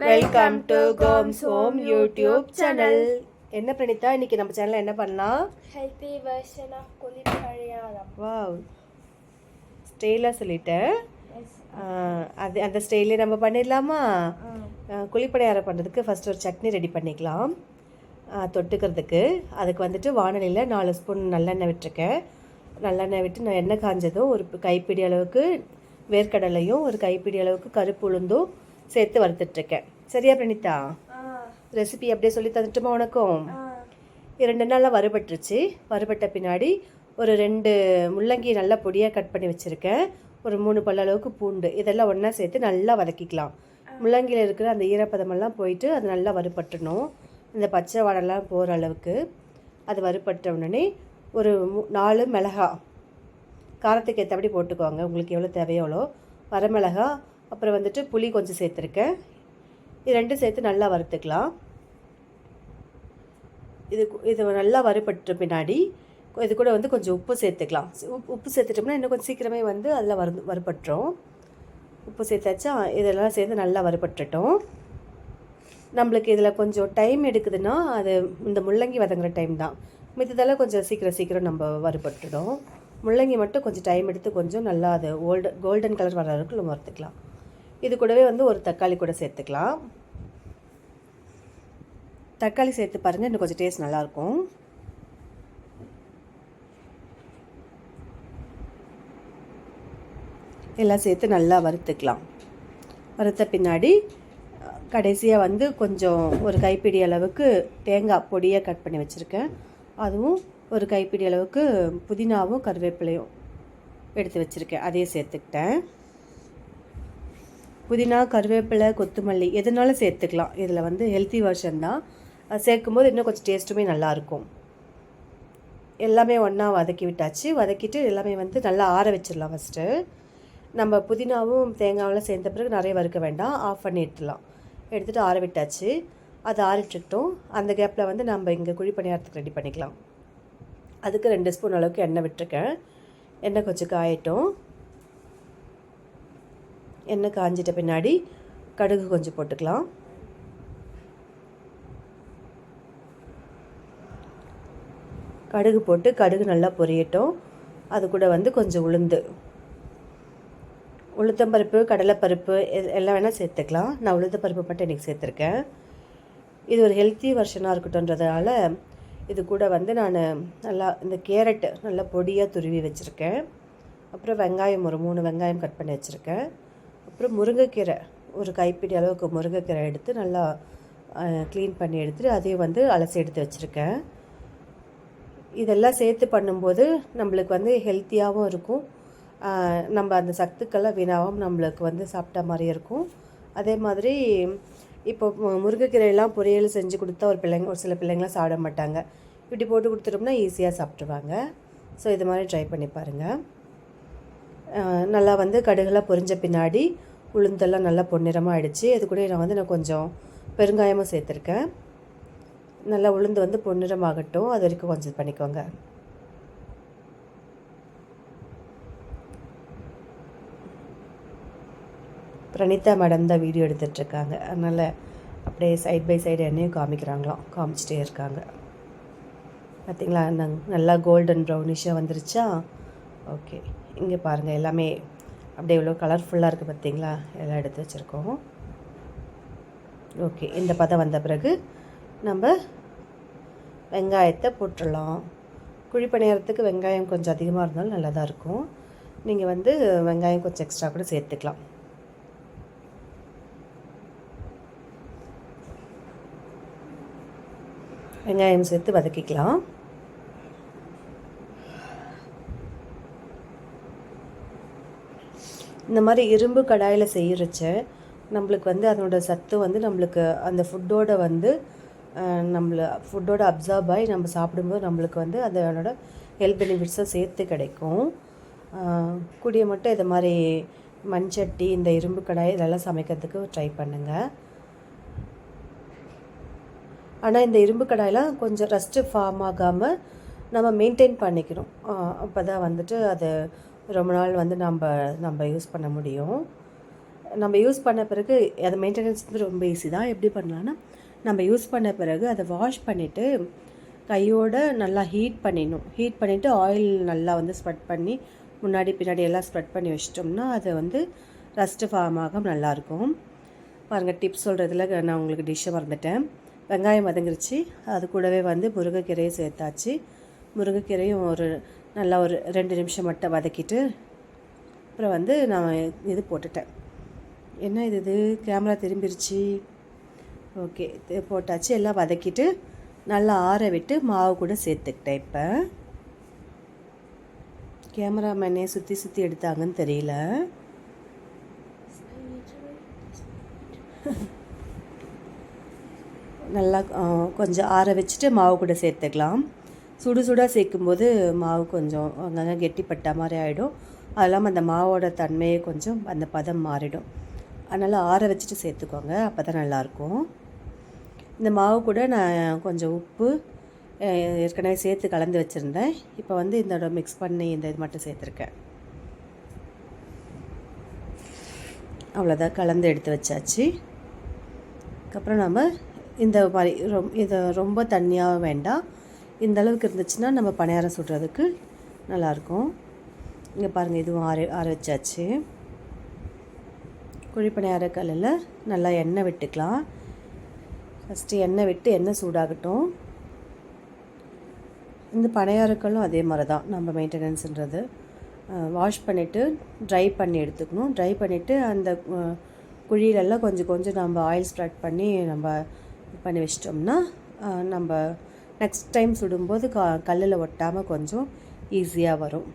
Welcome to Gomes home YouTube channel என்ன பிரணிதா இன்னைக்கு நம்ம சேனல்ல என்ன பண்ணலாம்? Healthy version of குளிப்பழையாரம் வாவ் ஸ்டைலாக சொல்லிட்டேன். அது அந்த ஸ்டைலே நம்ம பண்ணிடலாமா? குழிப்பணியாரம் பண்ணுறதுக்கு ஃபர்ஸ்ட் ஒரு சட்னி ரெடி பண்ணிக்கலாம். தொட்டுக்கிறதுக்கு. அதுக்கு வந்துட்டு வானலியில் நாலு ஸ்பூன் நல்லெண்ணெய் விட்டுருக்கேன். நல்லெண்ணெய் விட்டு நான் எண்ணெய் காஞ்சதும் ஒரு கைப்பிடி அளவுக்கு வேர்க்கடலையும் ஒரு கைப்பிடி அளவுக்கு கருப்பு உளுந்தும் சேர்த்து வறுத்துட்ருக்கேன். சரியா பிரணிதா ரெசிபி அப்படியே சொல்லி தந்துட்டுமா உனக்கும்? இரண்டு நாளில் வறுபட்டுருச்சு. வறுபட்ட பின்னாடி ஒரு ரெண்டு முள்ளங்கி நல்லா பொடியாக கட் பண்ணி வச்சுருக்கேன். ஒரு மூணு பல்ல அளவுக்கு பூண்டு. இதெல்லாம் ஒன்றா சேர்த்து நல்லா வதக்கிக்கலாம். முள்ளங்கியில் இருக்கிற அந்த ஈரப்பதமெல்லாம் போயிட்டு அது நல்லா வறுபட்டணும் இந்த பச்சை வாடெல்லாம் போகிற அளவுக்கு. அது வறுபட்ட உடனே ஒரு நாலு மிளகா. காரத்துக்கு ஏற்றபடி போட்டுக்கோங்க. உங்களுக்கு எவ்வளோ தேவையோ வரமிளகா அப்புறம் வந்துட்டு புளி கொஞ்சம் சேர்த்துருக்கேன். இது ரெண்டும் சேர்த்து நல்லா வறுத்துக்கலாம். இது இது நல்லா வறுபட்ட பின்னாடி இது கூட வந்து கொஞ்சம் உப்பு சேர்த்துக்கலாம். உப்பு உப்பு சேர்த்துட்டோம்னா இன்னும் கொஞ்சம் சீக்கிரமே வந்து அதில் வறு வறுபட்டுரும். உப்பு சேர்த்தாச்சா இதெல்லாம் சேர்த்து நல்லா வறுபட்டுட்டோம். நம்மளுக்கு இதில் கொஞ்சம் டைம் எடுக்குதுன்னா அது இந்த முள்ளங்கி வதங்குற டைம் தான். மித்ததெல்லாம் கொஞ்சம் சீக்கிரம் சீக்கிரம் நம்ம வறுபட்டுடும். முள்ளங்கி மட்டும் கொஞ்சம் டைம் எடுத்து கொஞ்சம் நல்லா அது ஓல்டு கோல்டன் கலர் வர வரைக்கும் நம்ம வறுத்துக்கலாம். இது கூடவே வந்து ஒரு தக்காளி கூட சேர்த்துக்கலாம். தக்காளி சேர்த்து பாருங்கள் இன்னும் கொஞ்சம் டேஸ்ட் நல்லாயிருக்கும். எல்லாம் சேர்த்து நல்லா வறுத்துக்கலாம். வறுத்த பின்னாடி கடைசியாக வந்து கொஞ்சம் ஒரு கைப்பிடி அளவுக்கு தேங்காய் பொடியாக கட் பண்ணி வச்சுருக்கேன். அதுவும் ஒரு கைப்பிடி அளவுக்கு புதினாவும் கருவேப்பிலையும் எடுத்து வச்சுருக்கேன். அதையும் சேர்த்துக்கிட்டேன். புதினா கருவேப்பிலை கொத்தமல்லி எதுனாலும் சேர்த்துக்கலாம். இதில் வந்து ஹெல்த்தி வெர்ஷன் தான். அது சேர்க்கும்போது இன்னும் கொஞ்சம் டேஸ்ட்டுமே நல்லாயிருக்கும். எல்லாமே ஒன்றா வதக்கி விட்டாச்சு. வதக்கிட்டு எல்லாமே வந்து நல்லா ஆற வச்சிடலாம் ஃபஸ்ட்டு நம்ம புதினாவும் தேங்காவெலாம் சேர்ந்த பிறகு நிறைய வறுக்க வேண்டாம். ஆஃப் பண்ணி எடுத்துடலாம் எடுத்துகிட்டு ஆற விட்டாச்சு. அது ஆறிட்டுருக்கட்டும். அந்த கேப்பில் வந்து நம்ம இங்கே குழி பணியாரத்துக்கு ரெடி பண்ணிக்கலாம். அதுக்கு ரெண்டு ஸ்பூன் அளவுக்கு எண்ணெய் விட்டுருக்கேன். எண்ணெய் கொஞ்சம் காயட்டும். எண்ணெய் காஞ்சிட்ட பின்னாடி கடுகு கொஞ்சம் போட்டுக்கலாம். கடுகு போட்டு கடுகு நல்லா பொரியட்டும். அது கூட வந்து கொஞ்சம் உளுந்து. உளுத்தம்பருப்பு கடலைப்பருப்பு எல்லாம் வேணால் சேர்த்துக்கலாம். நான் உளுத்தம்பருப்பு மட்டும் இன்றைக்கி சேர்த்துருக்கேன். இது ஒரு ஹெல்த்தி வெர்ஷனாக இருக்கட்டும்ன்றதுனால இது கூட வந்து நான் நல்லா இந்த கேரட்டு நல்லா பொடியாக துருவி வச்சுருக்கேன். அப்புறம் வெங்காயம் ஒரு மூணு வெங்காயம் கட் பண்ணி வச்சுருக்கேன். அப்புறம் முருங்கைக்கீரை. ஒரு கைப்பிடி அளவுக்கு முருங்கைக்கீரை எடுத்து நல்லா க்ளீன் பண்ணி எடுத்துட்டு அதையும் வந்து அலசி எடுத்து வச்சுருக்கேன். இதெல்லாம் சேர்த்து பண்ணும்போது நம்மளுக்கு வந்து ஹெல்த்தியாகவும் இருக்கும். நம்ம அந்த சத்துக்கெல்லாம் வீணாகவும் நம்மளுக்கு வந்து சாப்பிட்ட மாதிரி இருக்கும். அதே மாதிரி இப்போ முருங்கைக்கீரையெல்லாம் பொரியல் செஞ்சு கொடுத்தா ஒரு பிள்ளைங்க ஒரு சில பிள்ளைங்களாம் சாப்பிட மாட்டாங்க. இப்படி போட்டு கொடுத்துட்டோம்னா ஈஸியாக சாப்பிட்ருவாங்க ஸோ இது மாதிரி ட்ரை பண்ணி பாருங்கள் நல்லா வந்து கடுகெல்லாம் பொரிஞ்ச பின்னாடி உளுந்தெல்லாம் நல்லா பொன்னிறமாக ஆகிடுச்சு அது கூட நான் வந்து நான் கொஞ்சம் பெருங்காயமும் சேர்த்துருக்கேன். நல்லா உளுந்து வந்து பொன்னிறமாகட்டும். அது வரைக்கும் கொஞ்சம் பண்ணிக்கோங்க. பிரணீதா மேடம் தான் வீடியோ எடுத்துகிட்ருக்காங்க அதனால் அப்படியே சைட் பை சைடு என்னையும் காமிக்கிறாங்களாம். காமிச்சிட்டே இருக்காங்க. பார்த்தீங்களா நங் நல்லா கோல்டன் ப்ரௌனிஷாக வந்துருச்சா? ஓகே. இங்கே பாருங்கள் எல்லாமே அப்படியே இவ்வளோ கலர்ஃபுல்லாக இருக்குது பார்த்தீங்களா? எல்லாம் எடுத்து வச்சுருக்கோம். ஓகே இந்த பதம் வந்த பிறகு நம்ம வெங்காயத்தை போட்டுடலாம். குழிப்பணியாரத்துக்கு வெங்காயம் கொஞ்சம் அதிகமாக இருந்தாலும் நல்லா தான் இருக்கும். நீங்கள் வந்து வெங்காயம் கொஞ்சம் எக்ஸ்ட்ரா கூட சேர்த்துக்கலாம். வெங்காயம் சேர்த்து வதக்கிக்கலாம். இந்த மாதிரி இரும்பு கடாயில் செய்கிறச்ச நம்மளுக்கு வந்து அதனோட சத்து வந்து நம்மளுக்கு அந்த ஃபுட்டோட வந்து நம்மளை நம்மள ஃபுட்டோட அப்சர்வ் ஆகி நம்ம சாப்பிடும்போது நம்மளுக்கு வந்து அதனோட ஹெல்த் பெனிஃபிட்ஸும் சேர்த்து கிடைக்கும். கூடிய மட்டும் இது மாதிரி மண்சட்டி இந்த இரும்பு கடாய் இதெல்லாம் சமைக்கிறதுக்கு ட்ரை பண்ணுங்கள் ஆனால் இந்த இரும்பு கடாயெலாம் கொஞ்சம் ரஸ்ட்டு ஃபார்ம் ஆகாமல் நம்ம மெயின்டைன் பண்ணிக்கணும். அப்போ தான் வந்துட்டு அது ரொம்ப நாள் வந்து நம்ம நம்ம யூஸ் பண்ண முடியும். நம்ம யூஸ் பண்ண பிறகு அதை மெயின்டெனன்ஸ் வந்து ரொம்ப ஈஸி தான். எப்படி பண்ணலான்னா நம்ம யூஸ் பண்ண பிறகு அதை வாஷ் பண்ணிவிட்டு கையோட நல்லா ஹீட் பண்ணிடணும். ஹீட் பண்ணிவிட்டு ஆயில் நல்லா வந்து ஸ்ப்ரெட் பண்ணி முன்னாடி பின்னாடி எல்லாம் ஸ்ப்ரெட் பண்ணி வச்சிட்டோம்னா அது வந்து ரஸ்ட்டு ஃபார்ம் ஆக நல்லாயிருக்கும் பாருங்கள் டிப்ஸ் சொல்கிறதுல நான் உங்களுக்கு டிஷ்ஷை மறந்துட்டேன். வெங்காயம் வதங்கிருச்சு. அது கூடவே வந்து முருங்கைக்கீரையை சேர்த்தாச்சு. முருங்கைக்கீரையும் ஒரு நல்லா ஒரு ரெண்டு நிமிஷம் மட்டும் வதக்கிட்டு அப்புறம் வந்து நான் இது போட்டுட்டேன். என்ன இது இது கேமரா திரும்பிருச்சு. ஓகே போட்டாச்சு. எல்லாம் வதக்கிட்டு நல்லா ஆற விட்டு மாவு கூட சேர்த்துக்கிட்டேன் இப்போ. கேமராமேனே சுற்றி சுற்றி எடுத்தாங்கன்னு தெரியல. நல்லா கொஞ்சம் ஆற வச்சுட்டு மாவு கூட சேர்த்துக்கலாம். சுடு சுடாக சேர்க்கும்போது மாவு கொஞ்சம் அங்கங்கே கெட்டிப்பட்ட மாதிரி ஆகிடும் அது இல்லாமல் அந்த மாவோட தன்மையே கொஞ்சம் அந்த பதம் மாறிடும். அதனால் ஆற வச்சுட்டு சேர்த்துக்கோங்க அப்போ தான் நல்லாயிருக்கும். இந்த மாவு கூட நான் கொஞ்சம் உப்பு ஏற்கனவே சேர்த்து கலந்து வச்சுருந்தேன். இப்போ வந்து இதோட மிக்ஸ் பண்ணி இந்த இது மட்டும் சேர்த்துருக்கேன். அவ்வளோதான் கலந்து எடுத்து வச்சாச்சு. அதுக்கப்புறம் நம்ம இந்த மாதிரி ரொம் இதை ரொம்ப தண்ணியாக வேண்டாம். இந்த அளவுக்கு இருந்துச்சுன்னா நம்ம பணியாரம் சுடுறதுக்கு நல்லாயிருக்கும். இங்கே பாருங்கள் இதுவும் ஆற ஆற வச்சாச்சு. குழி பணியார கல்லில் நல்லா எண்ணெய் விட்டுக்கலாம். ஃபஸ்ட்டு எண்ணெய் விட்டு எண்ணெய் சூடாகட்டும். இந்த பணியாரக்கல்லும் அதே மாதிரி தான் நம்ம மெயின்டெனன்ஸுன்றது. வாஷ் பண்ணிவிட்டு ட்ரை பண்ணி எடுத்துக்கணும். ட்ரை பண்ணிவிட்டு அந்த குழியிலெல்லாம் கொஞ்சம் கொஞ்சம் நம்ம ஆயில் ஸ்ப்ரெட் பண்ணி நம்ம பண்ணி வச்சிட்டோம்னா நம்ம நெக்ஸ்ட் டைம் சுடும்போது க கல்லில் ஒட்டாமல் கொஞ்சம் ஈஸியாக வரும்.